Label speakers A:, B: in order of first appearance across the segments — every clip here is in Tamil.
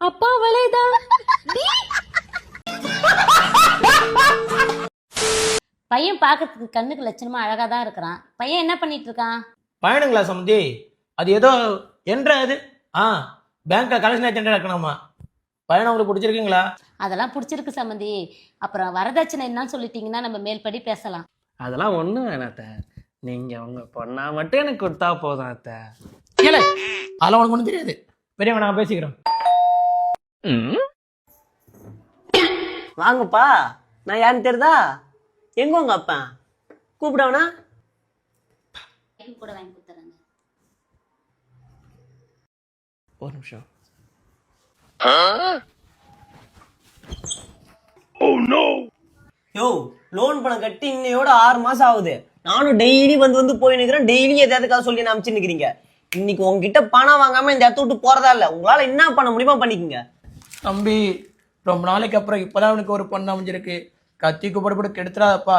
A: அப்பா பையன் பார்க்கறதுக்கு கண்ணுக்கு லட்சணமா அழகா தான் இருக்கிறான். பையன் என்ன பண்ணிட்டு இருக்கான்?
B: பயணங்களா சம்பந்தி அது ஏதோ என்ற அது. ஆ பேங்க்ல கலெக்ஷன் ஏஜென்ட் இருக்கணுமா? பயணம் உங்களுக்கு பிடிச்சிருக்குங்களா?
A: அதெல்லாம் பிடிச்சிருக்கு சம்மந்தி அப்புறம் வரதட்சணை என்னன்னு சொல்லிட்டீங்கன்னா நம்ம மேல்படி பேசலாம்.
C: அதெல்லாம் ஒன்றும் வேணாம் அத்தை. நீங்கள் உங்கள் பொண்ணா மட்டும் எனக்கு கொடுத்தா போதும் அத்தை.
B: இல்ல அதெல்லாம் உனக்கு ஒன்றும் தெரியாது. பெரியவன் நான் பேசிக்கிறேன்
D: வாங்கப்பா. நான் யாருன்னு தெரியுதா? எங்க உங்க அப்பா? கூப்பிடவனா
A: கூட வாங்கி
C: ஒரு நிமிஷம்.
D: யோ லோன் பணம் கட்டி இன்னையோட ஆறு மாசம் ஆகுது. நானும் டெய்லி வந்து வந்து போய் நிக்கிறேன். டெய்லி எதாவது சொல்லி நான் அமைச்சு நிக்கிறீங்க? இன்னைக்கு உங்ககிட்ட பணம் வாங்காம இந்த இடத்த விட்டு போறதா இல்ல. உங்களால என்ன பண்ண முடியுமா பண்ணிக்கங்க.
B: தம்பி ரொம்ப நாளைக்கு அப்புறம் இப்பதான் அவனுக்கு ஒரு பொண்ணு அமைஞ்சிருக்கு. கத்தி குப்படப்பட கெடுத்துறாதப்பா.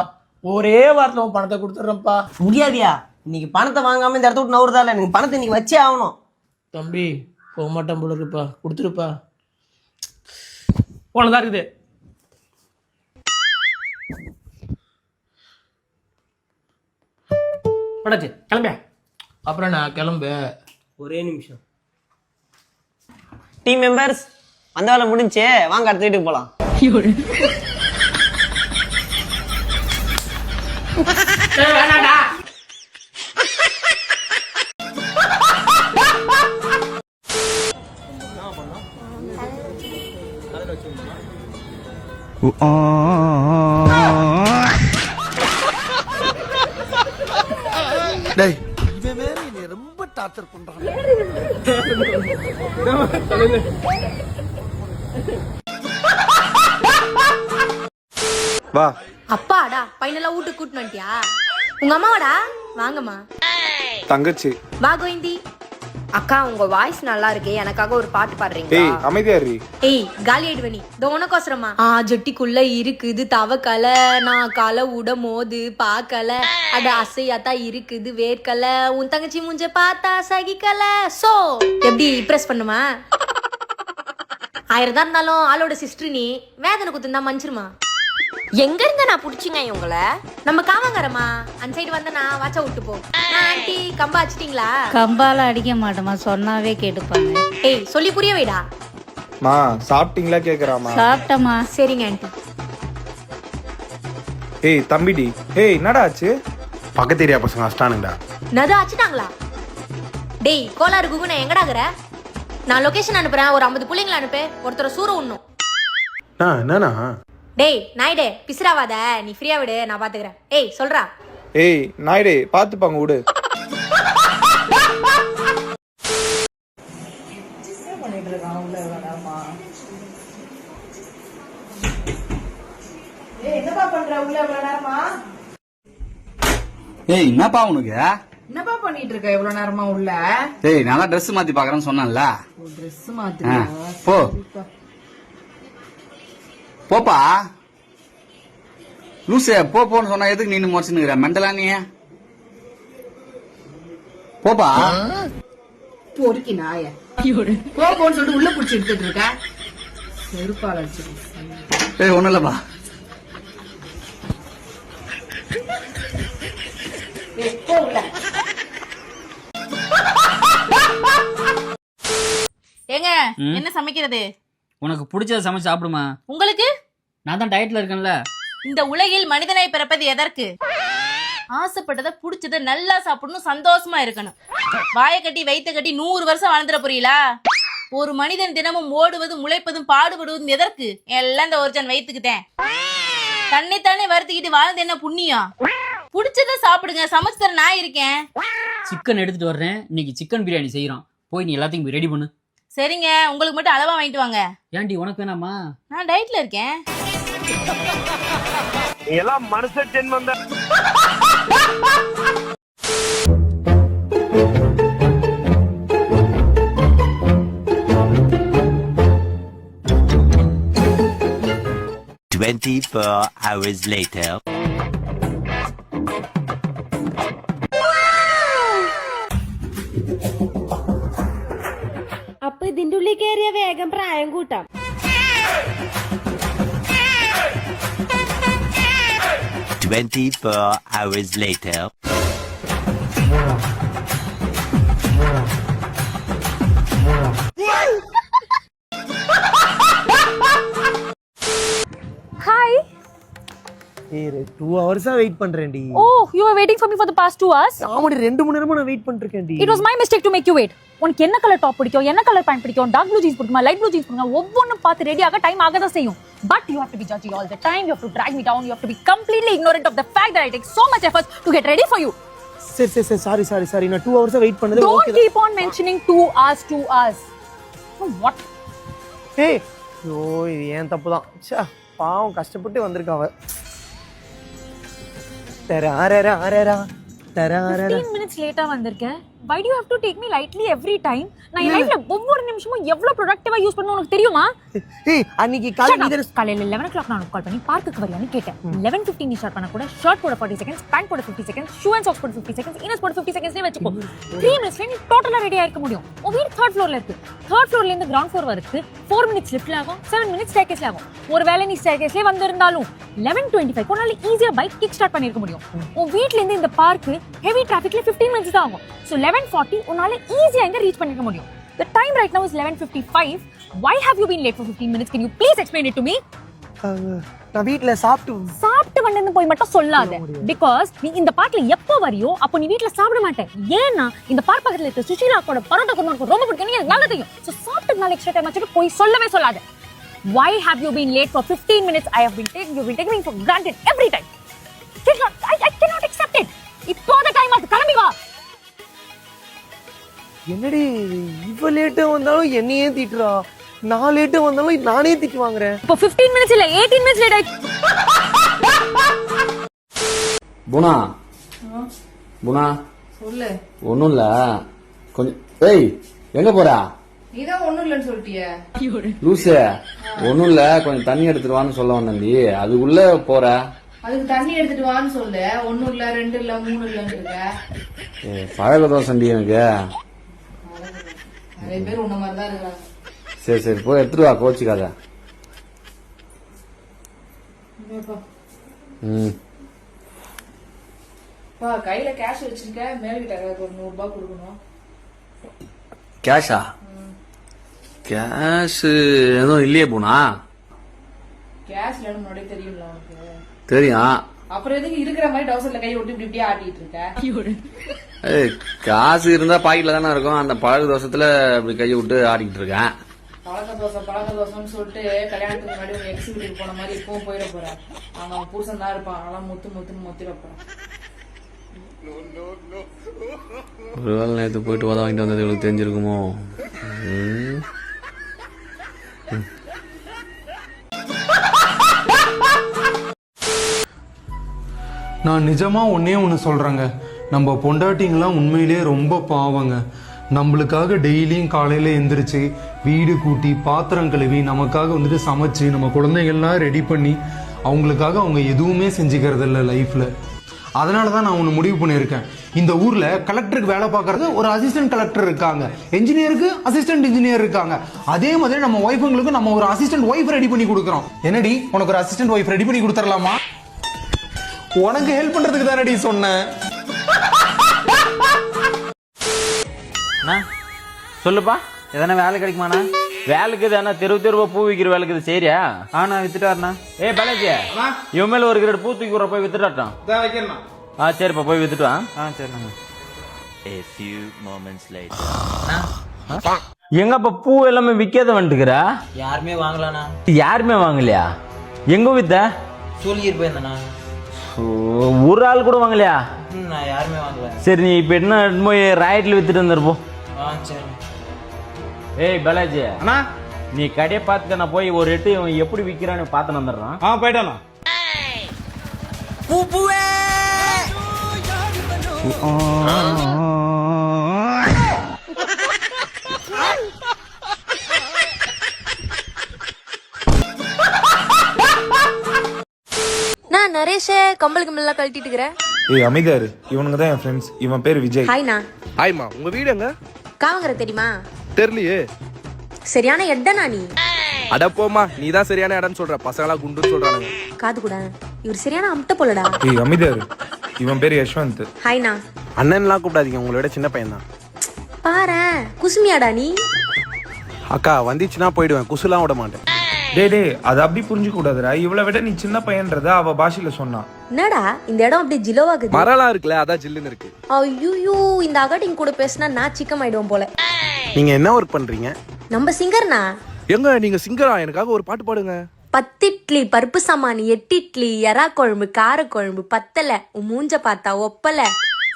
B: ஒரே வாரத்தில் உன் பணத்தை கொடுத்துட்றேன்ப்பா.
D: முடியாதியா? இன்னைக்கு பணத்தை வாங்காம இந்த இடத்த விட்டு நவுறதா இல்ல. எனக்கு பணத்தை இன்னைக்கு வச்சே ஆகணும்.
B: தம்பி போக மாட்டான் போல இருக்குப்பா. கொடுத்துருப்பா போனதா இருக்குது. படாச்சு கிளம்பியா அப்புறம் நான் கிளம்பு.
D: ஒரே நிமிஷம். டீம் மெம்பர்ஸ் வந்த வேலை முடிஞ்சே வாங்க அடுத்த வீட்டுக்கு போலாம்.
E: டேய் இவன் வேற என்னை ரொம்ப டார்ச்சர் பண்றான் வா.
F: அப்பாடா பையனெல்லாம் வீட்டுக்கு கூட்டிட்டு வந்துட்டியா? உங்க அம்மாவாடா? வாங்கம்மா.
E: தங்கச்சி.
F: வா கோவிந்தி. அக்கா உங்க வாய்ஸ் நல்லா இருக்கு. எனக்காக ஒரு பாட்டு
E: ஏய்
F: பாடுறீங்களா
E: அமைதியா இரு.
F: ஏய் காலி ஆயிடுவனி இதோ உனக்கோசரமா. ஆ ஜொட்டிக்குள்ள இருக்குது தவக்கல. நான் கலை உட மோது பாக்கல அட அசையாத்தா இருக்குது வேர்க்கல. உன் தங்கச்சி மூஞ்ச பார்த்தா சகிக்கல. சோ எப்படி இம்ப்ரெஸ் பண்ணுமா? ஆயிரம் தான் இருந்தாலும் ஆளோட சிஸ்டர் நீ வேதனை குத்துந்தா மன்னிச்சிருமா?
G: எங்க இருங்க நான் புடிச்சுங்க இவங்கள?
F: நம்ம காவாங்கறமா அந்த சைடு வந்தனா வாச்சா விட்டு போ. ஆண்டி கம்பா வச்சிட்டீங்களா
H: கம்பால அடிக்க மாட்டோமா சொன்னாவே கேட்டுப்பாங்க.
F: ஏய் சொல்லி புரிய வைடா.
E: மா சாப்பிட்டீங்களா கேக்குறாமா
H: சாப்பிட்டமா
F: சரிங்க ஆண்டி
E: ஏய் தம்பிடி ஏய் என்னடா ஆச்சு? பக்கத்து ஏரியா பசங்க அஸ்டானுங்கடா.
F: நது ஆச்சுட்டாங்களா டேய் கோலாறு குகுன எங்கடாகிற நான் லொகேஷன் அனுப்புறேன் ஒரு ஐம்பது புள்ளைங்களை அனுப்பு ஒருத்தர சூற உண்ணும்.
E: என்னண்ணா?
F: டேய் நாயுடே பிசிராவாத நீ ஃப்ரீயா விடு நான் பாத்துக்கிறேன். ஏய் சொல்றா.
E: ஏய் நாயுடே பாத்துப்பாங்க விடு
I: ஏய் என்னப்பா உனக்கு?
J: என்னப்பா பண்ணிட்டு இருக்க இவ்வளவு நேரமா உள்ள?
I: ஏய் நான் தான் ட்ரெஸ் மாத்தி பாக்குறேன்னு சொன்னேன்ல.
J: ட்ரெஸ்
I: போ. போப்பா. லூசு போ போன்னு சொன்னா எதுக்கு நீனு முறைச்சுனுக்குற? மெண்டலா நீ? போப்பா.
J: பொறுக்கி நாய. போ போன்னு சொல்லிட்டு உள்ள புடிச்சு எடுத்துட்டு இருக்க. செருப்பால
I: ஏய் ஒண்ணும் இல்லப்பா.
G: ஏங்க என்ன சமைக்கிறது?
K: உனக்கு பிடிச்சத சமைச்சு சாப்பிடுமா?
G: உங்களுக்கு?
K: நான் தான் டயட்ல இருக்கேன்ல.
G: இந்த உலகில் மனிதனாய் பிறப்பது எதற்கு? ஆசைப்பட்டதை பிடிச்சத நல்லா சாப்பிடணும் சந்தோஷமா இருக்கணும். வாயை கட்டி வயித்தை கட்டி நூறு வருஷம் வாழ்ந்துட புரியலா ஒரு மனிதன் தினமும் ஓடுவதும் முளைப்பதும் பாடுபடுவதும் எதற்கு? எல்லாம் இந்த ஒருஜன் வயிற்றுக்கிட்டேன் தன்னைத்தானே வருத்திக்கிட்டு வாழ்ந்து என்ன புண்ணியம்? பிடிச்சத சாப்பிடுங்க சமைச்சு நான் இருக்கேன்.
K: சிக்கன் எடுத்துட்டு வர்றேன். இன்னைக்கு சிக்கன் பிரியாணி செய்யறோம். போய் நீ எல்லாத்தையும் ரெடி பண்ணு.
G: சரிங்க உங்களுக்கு மட்டும் அளவா வாங்கிட்டு வாங்க.
K: ஏன்டி உனக்கு வேணாமா?
G: நான் டயட்ல இருக்கேன்.
C: எல்லாம் மனுஷ ஜென்மம் தான்.
L: Twenty-four hours later.
M: ഇതിന്റെ ഉള്ളിൽ കയറിയ വേഗം പ്രായം കൂട്ടാം
L: Twenty-four hours later.
M: Hi
N: two ஹவர்ஸா wait பண்றேன்டி
M: oh you are waiting for me for the past 2 hours
N: ஆமாடி ரெண்டு மணி நேரமா நான் wait பண்ணிருக்கேன்டி
M: it was my mistake to make you wait உனக்கு என்ன கலர் டாப் பிடிக்கும்? என்ன கலர் பேண்ட் பிடிக்கும்? டார்க் ப்ளூ ஜீன்ஸ் பிடிக்குமா? லைட் ப்ளூ ஜீன்ஸ் பிடிக்குமா? ஒவ்வொன்றும் பார்த்து ரெடி ஆக டைம் ஆக தான் செய்யும். But you have to be judging all the time you have to track me down you have to be completely ignorant of the fact that I take so much efforts to get ready for you.
N: சரி சரி சரி. சாரி சாரி சாரி நான் டூ ஹவர்ஸா வெயிட் பண்ணது. Okay
M: keep on mentioning 2 hours 2 hours. Oh, what?
N: ஏய் ஐயோ இது ஏன் தப்பு தான் ச்சே பாவம் கஷ்டப்பட்டு வந்திருக்கா அவ தராரரா தராரரா
M: 15 minutes லேட்டா வந்திருக்கேன் why do you have to take me lightly every time? நான் என் லைஃப்ல ஒவ்வொரு நிமிஷமும் எவ்வளவு ப்ரொடக்டிவா யூஸ் பண்ணணும் உனக்கு தெரியுமா?
N: ஏய் அன்னைக்கு காலையில
M: காலையில லெவன் ஓ கிளாக் நான் கால் பண்ணி பார்க்குக்கு வரியான்னு கேட்டேன். லெவன் ஃபிஃப்டின் நீ ஸ்டார்ட் பண்ண கூட ஷர்ட் போட ஃபார்ட்டி செகண்ட்ஸ் பேண்ட் போட fifty seconds shoe and socks போட ஃபிஃப்டி செகண்ட்ஸ் இன்னஸ் போட ஃபிஃப்டி செகண்ட்ஸ்லேயே வச்சுக்கோ. த்ரீ மினிட்ஸ்ல நீ டோட்டலா ரெடி ஆயிருக்க முடியும். உன் வீடு தேர்ட் ஃப்ளோர்ல இருக்கு. தேர்ட் ஃப்ளோர்ல இருந்து கிரவுண்ட் ஃப்ளோர் வரைக்கும் ஃபோர் மினிட்ஸ் லிஃப்ட்ல ஆகும் செவன் மினிட்ஸ் ஸ்டேக்கேஸ்ல ஆகும். ஒரு வேளை நீ ஸ்டேக்கேஸ்லேயே வந்திருந்தாலும் லெவன் டுவெண்ட்டி ஃபைவ் உன்னால ஈஸியா பைக் கிக் ஸ்டார்ட் பண்ணிருக்க முடியும். உன் வீட்ல இருந்து இந்த பார்க்கு ஹெவி டிராஃபிக்ல ஃபிஃப்டீன் மினிட்ஸ் தான் ஆகும். ஸோ லெவன் ஃபார்ட்டி உன்னால ஈஸியா இங்க ரீச் பண்ணிருக்க முடியும். The time right now is 11:55. Why have you been late for 15 minutes? Can you please explain it to me?
N: அஹ், நான் வீட்ல சாப்பிட்டு
M: சாப்பிட்டு வந்து போய் மட்டும் சொல்லாத. பிகாஸ் நீ இந்த பார்க்ல எப்போ வரியோ அப்போ நீ வீட்ல சாப்பிட மாட்டேன். ஏன்னா இந்த பார்க் பக்கத்துல இருக்க சுஷிலா கூட பரோட்டா எனக்கு ரொம்ப பிடிக்கும். நீ நல்லா தெரியும். ஸோ சாப்பிட்டதுனால எக்ஸ்ட்ரா டைம் வச்சுட்டு போய் சொல்லவே சொல்லாத. Why have you been late for 15 minutes? I have been taking you've been taking for granted every time.
N: என்னடி இவ லேட்டா வந்தாலும் என்னையே திட்டுறா? நான் லேட்டா வந்தாலும் நானே திட்டு வாங்குறேன்.
M: இப்போ 15 மினிட்ஸ் இல்ல 18 மினிட்ஸ் லேட் ஆயிடுச்சு.
I: புனா. புனா.
J: சொல்லு.
I: ஒன்றும் இல்லை. கொஞ்சம் ஏய் எங்க போறா?
J: நீதான் ஒண்ணும் இல்லைன்னு சொல்லிட்டியே.
I: லூசு. ஒன்றும் இல்லை கொஞ்சம் தண்ணி எடுத்துட்டு வான்னு சொல்ல வந்தேன்டி அதுக்குள்ள போற?
J: அதுக்கு தண்ணி எடுத்துட்டு வான்னு சொல்லு. ஒண்ணும் இல்ல ரெண்டு இல்ல மூணு இல்லன்னு இருக்க
I: ஏ, பழக தோசண்டி எனக்கு.
J: நிறைய பேர் உன்ன மாதிரி தான் இருக்காங்க
I: சரி சரி போய் எடுத்துட்டு வா கோச்சிக்காத ம்.
J: பா கையில கேஷ் வச்சிருக்க மேல்கிட்ட ஒரு நூறு ரூபாய் கொடுக்கணும்.
I: கேஷா கேஷ் எதுவும் இல்லையே போனா?
J: கேஷ் இல்லைன்னு முன்னாடியே தெரியும்ல உனக்கு.
I: தெரியும்.
J: அப்புறம் எதுக்கு இருக்கிற மாதிரி டவுசர்ல கை விட்டு இப்படி இப்படியே ஆட்டிட்டு இருக்க?
I: காசு இருந்தா பாக்கெட்ல தானே இருக்கும். அந்த பழகு தோசத்துல அப்படி கையை விட்டு ஆடிக்கிட்டு இருக்கேன்.
J: பழக்க தோசை பழக்க தோசைன்னு சொல்லிட்டு கல்யாணத்துக்கு முன்னாடி உங்க எக்ஸ் வீட்டுக்கு போன மாதிரி இப்பவும் போயிட போறேன் அவங்க அவன் புருஷன் தான் இருப்பான். அதனால முத்து முத்துன்னு முத்திர போறேன்.
I: ஒரு வேளை நேற்று போயிட்டு உதவ வாங்கிட்டு வந்தது இவளுக்கு தெரிஞ்சிருக்குமோ.
O: நான் நிஜமா ஒன்னே ஒன்று சொல்றேங்க. நம்ம பொண்டாட்டிங்கெல்லாம் உண்மையிலேயே ரொம்ப பாவங்க. நம்மளுக்காக டெய்லியும் காலையில் எந்திரிச்சு வீடு கூட்டி பாத்திரம் கழுவி நமக்காக வந்துட்டு சமைச்சு நம்ம குழந்தைகள்லாம் ரெடி பண்ணி அவங்களுக்காக அவங்க எதுவுமே செஞ்சுக்கிறது இல்லை லைஃப்ல அதனால தான் நான் ஒன்று முடிவு பண்ணியிருக்கேன். இந்த ஊரில் கலெக்டருக்கு வேலை பார்க்கறது ஒரு அசிஸ்டன்ட் கலெக்டர் இருக்காங்க. என்ஜினியருக்கு அசிஸ்டன்ட் இன்ஜினியர் இருக்காங்க. அதே மாதிரி நம்ம ஒய்ஃபுங்களுக்கு நம்ம ஒரு அசிஸ்டன்ட் ஒய்ஃப் ரெடி பண்ணி கொடுக்குறோம். என்னடி உனக்கு ஒரு அசிஸ்டன்ட் ஒய்ஃப் ரெடி பண்ணி கொடுத்துடலாமா? உனக்கு ஹெல்ப் பண்ணுறதுக்கு தானடி சொன்னேன்.
K: அண்ணா சொல்லுப்பா. எதனா வேலை கிடைக்குமாண்ணா? வேலைக்கு தானே தெருவு தெருவா பூ விற்கிற வேலைக்கு இது சரியா? ஆனா வித்துட்டாருண்ணா. ஏ பாலாஜி இவன் மேல ஒரு கிரேட் பூ தூக்கி விட்ற போய் வித்துட்டாட்டான் ஆ சரிப்பா போய் வித்துட்டு ஆ சரிண்ணா.
L: A few moments later.
K: எங்கப்பா பூ எல்லாமே விற்காத வந்துட்டுக்கிறா
D: யாருமே வாங்கலாண்ணா.
K: யாருமே வாங்கலையா? எங்க வித்த?
D: சொல்லிட்டு போயிருந்தேண்ணா.
K: ஒரு ஆள் கூட வாங்கலையா?
D: நான் யாருமே வாங்கல.
K: சரி நீ இப்ப என்ன போய் ராயட்ல வித்துட்டு வந்துருப்போம்
D: ஆ சரி
K: ஏய் பாலாஜி. அண்ணா? நீ கடையை பார்த்துக்க நான் போய் ஒரு எட்டு இவன் எப்படி விற்கிறான்னு பார்த்து வந்துடுறான்.
N: ஆ போயிட்டானா
D: பூ பூவே
F: நரேஷ கம்பல் கம்பல்லாம் கழட்டிட்டு இருக்கிற.
E: ஏய் அமைதியாரு இவனுங்க தான் என் ஃப்ரெண்ட்ஸ் இவன் பேர் விஜய்.
F: ஹாய்ண்ணா
P: ஹாய்மா உங்க வீடு எங்க?
F: காவங்கர தெரியுமா?
P: தெரியலையே.
F: சரியான எட்டனா நீ?
P: அட போமா நீ தான் சரியான இடம்னு சொல்ற. பசங்களா குண்டுன்னு சொல்றானுங்க.
F: காது கூட. இவர் சரியான அம்ட்ட போலடா.
E: ஏய் அமைதியாரு இவன் பேர் யஷ்வந்த்.
F: ஹாய்ண்ணா
P: அண்ணன்லாம் கூப்பிடாதீங்க உங்களோட சின்ன பையன் தான்
F: பாரேன் குசுமியாடா நீ?
P: அக்கா வந்துச்சுன்னா போயிடுவேன். குசுலாம் விட மாட்டேன்.
E: டேய் டேய் அது அப்படி புரிஞ்சுக்க கூடாதுடா இவளை விட நீ சின்ன பையன்றத அவ பாஷையில சொன்னான்
F: என்னடா இந்த இடம் அப்படியே ஜிலோவாகுது?
P: மரம்லாம் இருக்குல்ல அதான் ஜில்லுன்னு இருக்கு.
F: ஐயோ இந்த அகட்டிங் கூட பேசினா நான் சிக்கம் ஆயிடுவோம் போல.
P: நீங்க என்ன ஒர்க் பண்றீங்க?
F: நம்ம சிங்கர்னா?
P: எங்க நீங்க சிங்கரா? எனக்காக ஒரு பாட்டு பாடுங்க.
F: பத்திட்லி பருப்பு சாமான் எட்டிட்லி எறா குழம்பு கார குழம்பு பத்தல. உன் மூஞ்ச பார்த்தா ஒப்பல.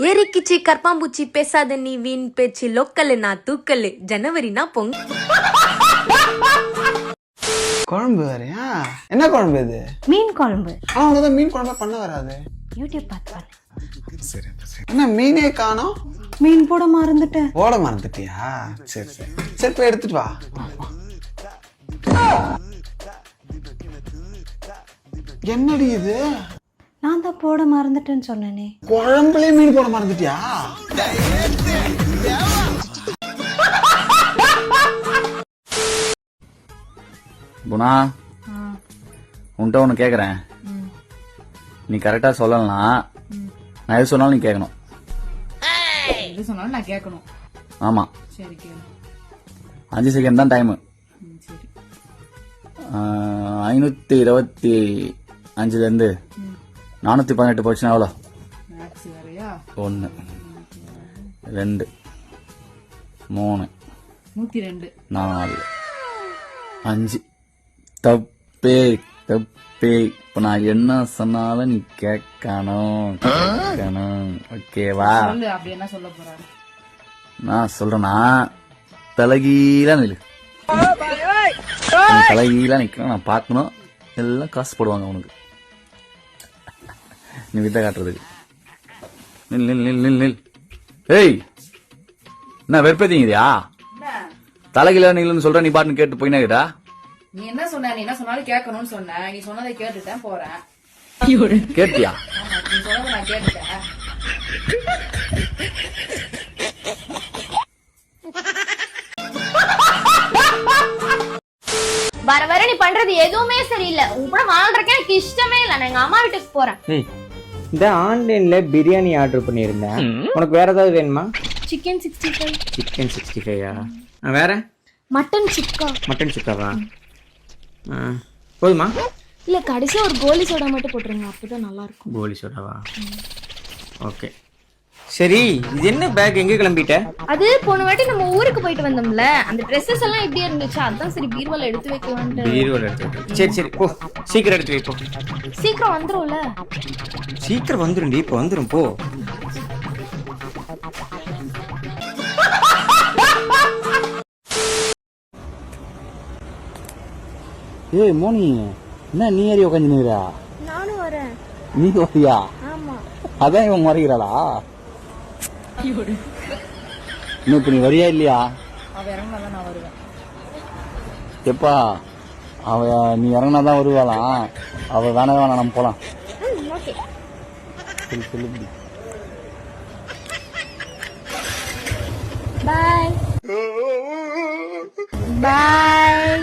F: ஏறிக்கிச்சி கற்பாம்பூச்சி பேசாத நீ வீண் பேச்சு லோக்கலு நான் தூக்கலு ஜனவரினா பொங்க
Q: குழம்பு வேறயா? என்ன குழம்பு இது?
N: மீன் குழம்பு.
Q: ஆனா உனக்கு மீன் குழம்பு பண்ண வராது.
N: யூடியூப் பார்த்து பண்ணு
Q: சரி சரி என்ன மீனே காணோம்?
N: மீன் போட மறந்துட்டேன்.
Q: ஓட மறந்துட்டியா? சரி சரி. சரி போய் எடுத்துட்டு வா. என்னடி இது?
N: நான் தான் போட மறந்துட்டேன்னு சொன்னேனே.
Q: குழம்புலயே மீன் போட மறந்துட்டியா?
I: குணா உன்கிட்ட ஒன்று கேட்குறேன் நீ கரெக்டாக சொல்லலாம் நான் எது சொன்னாலும் நீ கேட்கணும்
R: எது சொன்னாலும் நான் கேட்கணும்
I: ஆமாம்
R: சரி
I: அஞ்சு செகண்ட் தான் டைமு ஐநூற்றி இருபத்தி அஞ்சுலேருந்து நானூற்றி பதினெட்டு போச்சுன்னா எவ்வளோ? ஒன்று ரெண்டு. மூணு.
R: நூத்தி ரெண்டு.
I: நாலு. அஞ்சு. தப்பே தப்பே. இப்போ நான் என்ன சொன்னாலும் நீ கேட்கணும் கேட்கணும். ஓகேவா?
R: சொல்லு அப்படி என்ன சொல்ல போறாரு?
I: நான் சொல்றேன்னா தலைகீழா நில்லு. தலைகீழா நிக்கணும் நான் பார்க்கணும். எல்லாம் காசு போடுவாங்க உனக்கு நீ வித்த காட்டுறதுக்கு. நில் நில் நில் நில் நில். ஏய் என்ன வெறுப்பேத்தீங்கயா தலைகீழா நில்லுன்னு சொல்ற நீ பாட்டுன்னு கேட்டு போயினாக்கிட்டா
R: நீ என்ன சொன்ன? நீ என்ன சொன்னாலும் கேட்கணும்னு சொன்ன. நீ சொன்னதை கேட்டுட்டேன் போறேன்.
I: கேட்டியா?
R: நீ சொன்னதை நான் கேட்டுட்டேன்.
F: வர வர நீ பண்றது எதுவுமே சரியில்லை. உன் கூட வாழ்றதுக்கு எனக்கு இஷ்டமே இல்லை. நான் எங்க அம்மா வீட்டுக்கு போறேன்.
S: இந்த ஆன்லைன்ல பிரியாணி ஆர்டர் பண்ணியிருந்தேன். உனக்கு வேற ஏதாவது வேணுமா?
F: Chicken sixty five
S: chicken sixty ஃபைவா வேற?
F: மட்டன் சுக்கா
S: மட்டன் சுக்காவா ஆ, போதுமா?
F: இல்ல கடைசியா ஒரு கோலி சோடா மட்டும் போட்டுருங்க அப்பதான் நல்லா இருக்கும்
S: கோலி சோடாவா? ஓகே. சரி இது என்ன பேக் எங்க கிளம்பிட்ட?
F: அது போன வாட்டி நம்ம ஊருக்கு போயிட்டு வந்தோம்ல அந்த ட்ரெஸ்ஸஸ் எல்லாம் எப்படி இருந்துச்சு? அதான் சரி பீர்வால எடுத்து வைக்கலான்ட்டு.
S: பீரோல எடுத்து. சரி சரி போ. சீக்கிரம் எடுத்து வை போ
F: சீக்கிரம் வந்துரும்ல.
S: சீக்கிரம் வந்துரும்டி இப்போ வந்துரும் போ.
I: ஏய் மோனி என்ன நீ ஏறி உட்காந்து நிக்கிறா
F: நானும் வரேன்.
I: நீ வரியா?
F: ஆமா.
I: அதான் இவன் மறைகிறாளா இன்னும் இப்ப நீ வரியா இல்லையா? எப்பா அவ நீ இறங்கினாதான் வருவாளாம் அவ வேணவே வேணாம் நம்ம போலாம்.
F: ஓகே.
I: சரி சொல்லு.
F: பாய். பாய்.